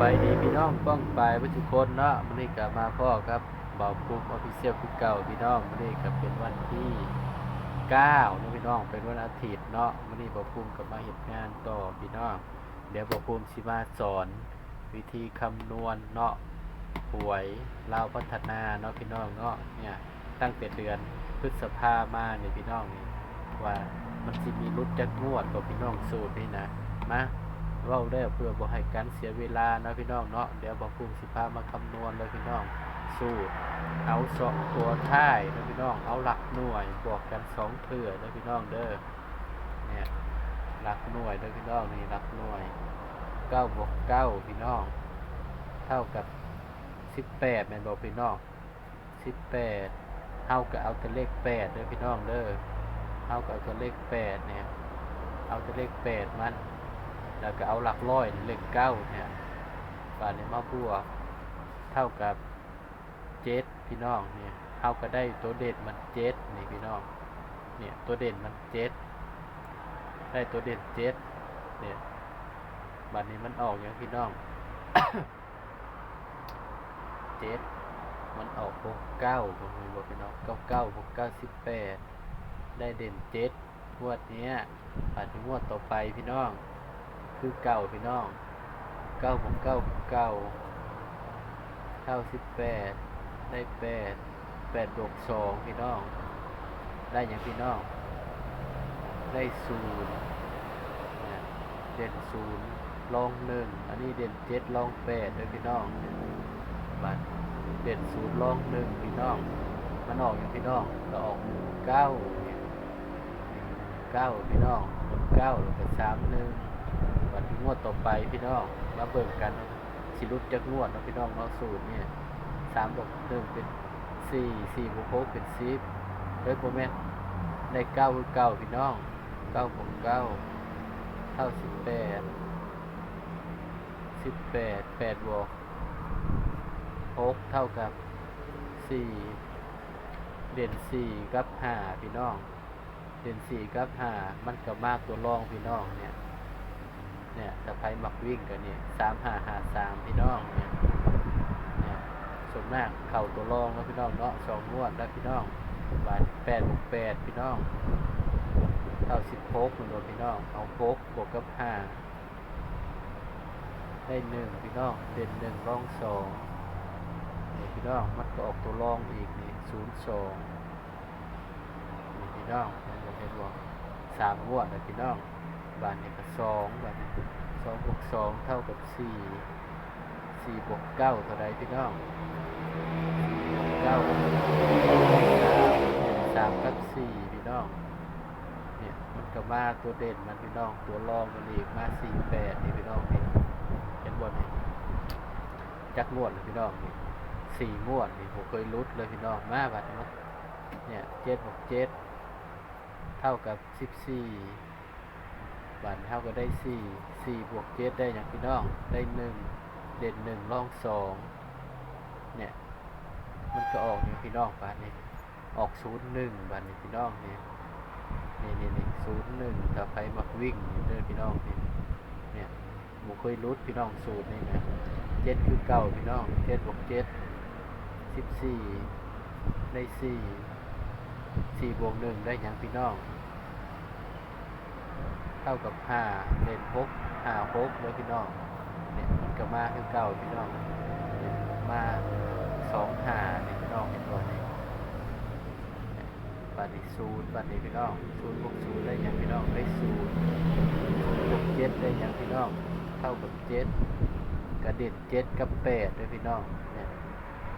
บายดีพี่น้องป้องไปลายทุกคนเนาะมื้อนี้ก็มาพ่อครับบ่าวปุ๊บออฟฟิเชียลคือเก่าพี่น้องมื้อนี้ก็เป็นวันที่9นะพี่น้องเป็นวันอาทิตย์เนาะมื้อนี้บ่าวปุ๊บก็มาเฮ็ดงานต่อพี่น้องเดี๋ยวบ่าวปุ๊บสิมาสอน วิธีคำนวณเนาะหวยเลาพัฒนาเนาะพี่น้องเนาะเนี่ยตั้งแต่เดือนพฤษภามาเนี่ยพี่น้องนี่ว่ามันสิมีรุดจักงวดกับพี่น้องสูตรนี่นะมา เว้าได้เพื่อบ่ให้กันเสียเวลาเนาะพี่น้องเนาะเดี๋ยวบ่ภูมิสิพามาคำนวณเลยพี่น้องสูตรเอาสองตัวท้ายนะพี่น้องเอาหลักหน่วยบวกกันสองเทื่อเด้อพี่น้องเด้อเนี่ยหลักหน่วยเด้อพี่น้องนี่หลักหน่วยเก้าบวกเก้าพี่น้องเท่ากับสิบแปดแม่นบอกพี่น้องสิบแปดเท่ากับเอาแต่เลขแปดเด้อพี่น้องเด้อเท่ากับเอาแต่เลขแปดเนี่ยเอาแต่เลขแปดมัน แล้วก็เอาหลักร้อยเลขเก้าเนี่ยบาทนี้มาบวกเท่ากับเจ็ดพี่น้องเนี่ยเท่ากับได้ตัวเด่นมันเจ็ดนี่พี่น้องเนี่ยตัวเด่นมันเจ็ดได้ตัวเด่นเจ็ดเนี่ยบาทนี้มันออกอย่างพี่น้องเจ็ดมันออกหกเก้าผมมีบอกพี่น้องเก้าเก้าหกเก้าสิบแปดได้เด่นเจ็ดงวดเนี้ยอาจจะงวดต่อไปพี่น้อง คือเก้าพี่น้องเก้าบวกเก้าเก้าเก้าสิบแปดได้แปดแปดบวกสองพี่น้อง ได้อย่างพี่น้อง ได้ศูนย์เด่นศูนย์ลองหนึ่งอันนี้เด่นเจ็ดลองแปดเลยพี่น้องบัตรเด่นศูนย์ลองหนึ่งพี่น้องมันออกอย่างพี่น้องก็ออกเก้าเนี่ยเก้าพี่น้องเก้าแล้วก็สามหนึ่ง วันงวดต่อไปพี่น้องมาเบิ่งกันสิรุดจากงวดเนาะพี่น้องเนาะสูตรเนี่ยสามบวกหนึ่งเป็นสี่สี่บวกหกเป็นสิบเฮ้ยโมเมนได้เก้าเก้าพี่น้องเก้าบวกเก้าเท่าสิบแปดสิบแปดแปดบวกหกเท่ากับสี่เด่นสี่กับห้าพี่น้อง เด่นสี่กับห้ามันก็มากตัวรองพี่น้องเนี่ย เนี่ยถ้าไพ่มักวิ่งกันเนี่ยสามห้าห้าสามพี่น้องเนี่ยเนี่ยส่วนมากเข่าตัวรองแล้วพี่น้องเนาะสองงวดแล้วพี่น้องบาทแปดบวกแปดพี่น้องเท่าสิบหกหมือนกันพี่น้องเอาหกบวกกับห้าได้หนึ่งพี่น้องเด่นหนึ่งรองสองเนี่ยพี่น้องมันก็ออกตัวรองอีกนี่ศูนย์สองมีพี่น้องมันจะเห็นว่าสามงวดเลยพี่น้อง บาทนี่ก็สองบาทนี่สองบวกสองเท่ากับสี่สี่บวกเก้าเท่าไรพี่น้องเก้าสามกับสี่พี่น้องเนี่ยมันก็มาตัวเด่นมันพี่น้องตัวรองมันอีกมาสี่แปดนี่พี่น้องนี่เห็นบนนี่จักงวดเลยพี่น้องนี่สี่งวดนี่ผมเคยรุดเลยพี่น้องมาบัดนี้เนี่ยเจ็ดบวกเจ็ดเท่ากับสิบสี่ บันเท่าก็ได้สี่สี่บวกเจ็ดได้อย่างพี่น้องได้หนึ่งเด่นหนึ่งร่องสองเนี่ยมันก็ออกอย่างพี่น้องบานนี้ออกศูนย์หนึ่งบานนี้พี่น้องเนี่ยนี่นี่นี่ศูนย์หนึ่งถ้าใครมักวิ่งเด้อพี่น้องนี่เนี่ยบุเคยรุดพี่น้องสูตรนี่นะเจ็ดคือเก่าพี่น้องเจ็ดบวกเจ็ดสิบสี่ได้สี่สี่บวกหนึ่งได้อย่างพี่น้อง เท่ากับห้าเด่นหกห้าหกเลยพี่น้องเนี่ยมันก็มาคือเก่าพี่น้องเนี่ยมาสองห้าเนี่ยพี่น้องเห็นบ่เนี่ยบัตรศูนย์บัตรนี้พี่น้องศูนย์บวกศูนย์ได้ยังพี่น้องได้ศูนย์ศูนย์บวกเจ็ดได้ยังพี่น้องเท่ากับเจ็ดกระเด็นเจ็ดกับแปดด้วยพี่น้องเนี่ย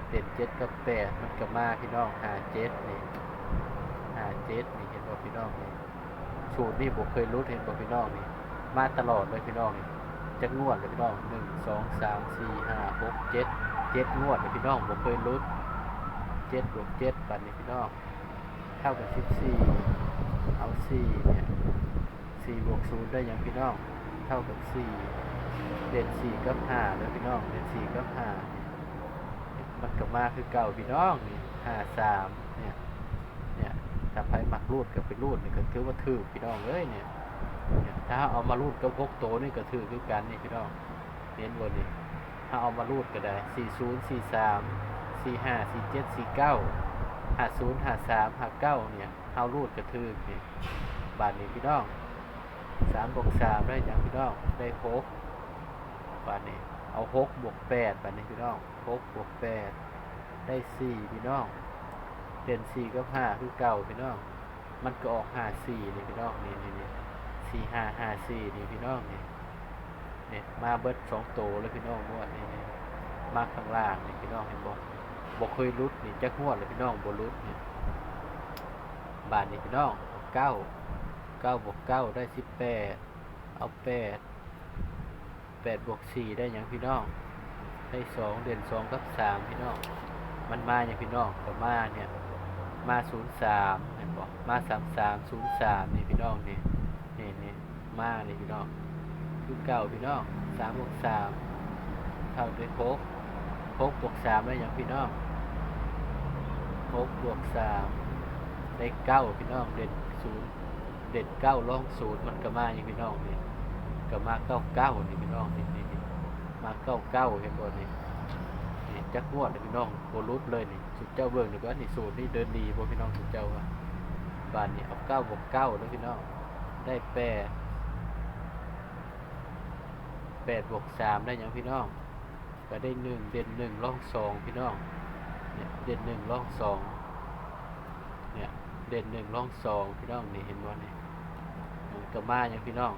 เด่นเจ็ดกับแปดมันก็มาพี่น้องหาเจ็ดนี่หาเจ็ดนี่เห็นบ่พี่น้องเนี่ย สูตรนี่ผมเคยรู้เห็นบอกพี่น้องนี่มาตลอดเลยพี่น้องนี่จะงวดเลยพี่น้องหนึ่งสองสามสี่ห้าหกเจ็ดเจ็ดงวดเลยพี่น้องผมเคยรู้เจ็ดบวกเจ็ดปันนี่พี่น้องเท่ากับสิบสี่เอาสี่เนี่ยสี่บวกศูนย์ได้อย่างพี่น้องเท่ากับสี่เด่นสี่กับห้าเลยพี่น้องเด่นสี่กับห้ามันก็มาคือเก่าพี่น้องนี่ห้าสามเนี่ย ถ้าไผมักรูดกับไปรูดนี่ก็ถือว่าถือพี่น้องเอ้ยเนี่ย ถ้าเอามารูดกับพกโตนี่ก็ถือคือกันนี่พี่น้องเน้นบนนี่ถ้าเอามารูดก็ได้40 43 45 47 49 50 53 59เจ็ดสี่เก้าห้าศูนย์ห้าสามห้าเก้าเนี่ยเฮารูดก็ถือนี่บาทนี้พี่น้อง3บวก3ได้หยังพี่น้องได้6บาทนี้เอา6บวก8บาทนี้พี่น้อง6บวก8ได้4พี่น้อง เด่น4กับ5คือเก่าพี่น้อง มันก็ออก5 4นี่พี่น้องนี่นี่นี่4 5 5 4นี่พี่น้องนี่เนี่ยมาเบิดสองโตเลยพี่น้องงวดนี่นี่มาข้างล่างนี่พี่น้องเห็นบ่บ่เคยรุดนี่จักงวเลยพี่น้องบ่รุดนี่บาทนี่พี่น้องเก้าเก้าบวกเก้าได้สิบแปดเอาแปดแปดบวกสี่ได้หยังพี่น้องได้สองเด่นสองกับสามพี่น้องมันมาอย่างพี่น้องก็มาเนี่ย มาศูนย์สามเห็นบอกมาสามสามศูนย์สามนี่พี่น้องนี่นี่นี่มานี่พี่น้องคือเก่าพี่น้องสามบวกสามเท่าด้วยโคกโคกบวกสามได้อย่างพี่น้องโคกบวกสามได้เก้าพี่น้องเด่นศูนย์เด่นเก้าล่องศูนย์มันก็มาอย่างพี่น้องนี่ก็มาเก้าเก้านี่พี่น้องนี่นี่นี่มาเก้าเก้าเห็นบ่นี่นี่ จักงวดพี่น้องโบรุษเลยนี่สุดเจ้าเบิ่งหนึ่งว่านี่สูตรนี่เดินดีบ่พี่น้องสุดเจ้าว่าบานนี่เอาเก้าบวกเก้าแล้วพี่น้องได้แปดแปดบวกสามได้ยังพี่น้อง ก็ได้หนึ่งเด่นหนึ่งร่องสองพี่น้องเนี่ยเด่นหนึ่งร่องสองเนี่ยเด่นหนึ่งร่องสองพี่น้องนี่เห็นบ่นี่มันก็มาอย่างพี่น้อง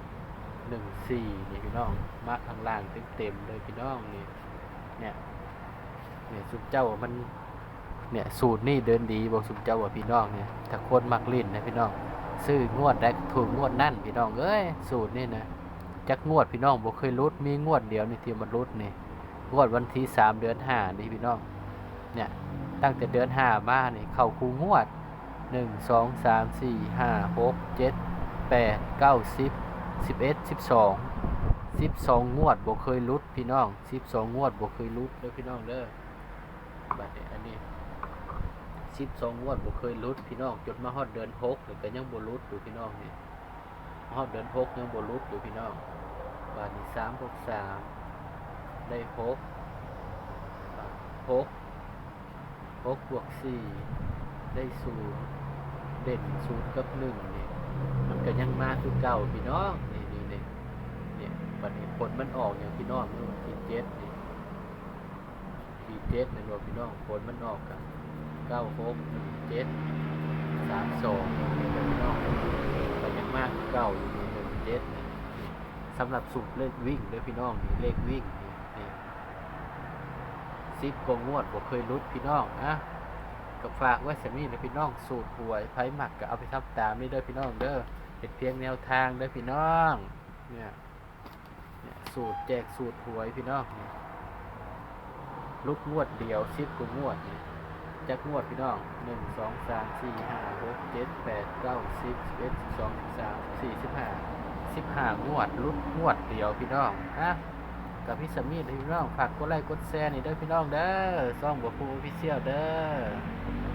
หนึ่งสี่นี่พี่น้องมาข้างล่างเต็มๆเลยพี่น้องนี่เนี่ย เนี่ยสุดเจ้ามันเนี่ยสูตรนี่เดินดีบอกสุดเจ้าว่าพี่น้องเนี่ยถ้าคนมักลิ้นนะพี่น้อง ซื้องวดได้ถูกงวดนั่นพี่น้องเอ้ยสูตรนี่นะจักงวดพี่น้องบ่เคยรุดมีงวดเดียวนี่ที่มันรุดนี่งวดวันที่สามเดือนห้านี่พี่น้องเนี่ยตั้งแต่เดือนห้ามานี่เข้าคูงวดหนึ่งสองสามสี่ห้าหกเจ็ดแปดเก้าสิบสิบเอ็ดสิบสองสิบสองงวดบ่เคยรุดพี่น้องสิบสองงวดบ่เคยรุดเด้อพี่น้องเด้อ บัดนี้อันนี้สิบสองงวดบ่เคยรุดพี่น้องจนมาฮอดเดือนหกเลยก็ยังบ่รุดอยู่พี่น้องนี่ฮอดเดือนหกยังบ่รุดอยู่พี่น้องบัดนี้สามบวกสามได้หกหกหกบวกสี่ได้ศูนย์เด่นศูนย์กับหนึ่งนี่มันก็ยังมาคือเก่าพี่น้องนี่นี่นี่เนี่ยบัดนี้ผลมันออกอย่างพี่น้องเมื่อวันที่เจ็ดนี่ เจ็ดในรวมพี่น้องผลมันออกกันเก้าหกหนึ่งเจ็ดสามสองพี่น้องก็ยังมากเก้าอยู่หนึ่งเจ็ดสำหรับสูตรเลขวิ่งเด้อพี่น้องมีเลขวิ่งนี่ซิปกงวดบ่เคยรุดพี่น้องนะก็ฝากไว้สมีนะพี่น้องสูตรหวยไพ่หมักก็เอาไปทำตามนี่เด้อพี่น้องเด้อเป็นเพียงแนวทางเด้อพี่น้องเนี่ยเนี่ยสูตรแจกสูตรหวยพี่น้องนี่ ลุกงวดเดียวซิบกูงวดนี่จักงวดพี่น้องหนึ่งสองสามสี่ห้าหกเจ็ดแปดเก้าสิบเอ็ดสิบสองสิบสามสี่สิบห้าสิบห้างวดลุดงวดเดียวพี่น้องนะกับพี่สมีเด้อพี่น้องฝากกดไลค์กดแชร์นี่เด้อพี่น้องเด้อซ่องบัวฟูพิเชียวเด้อ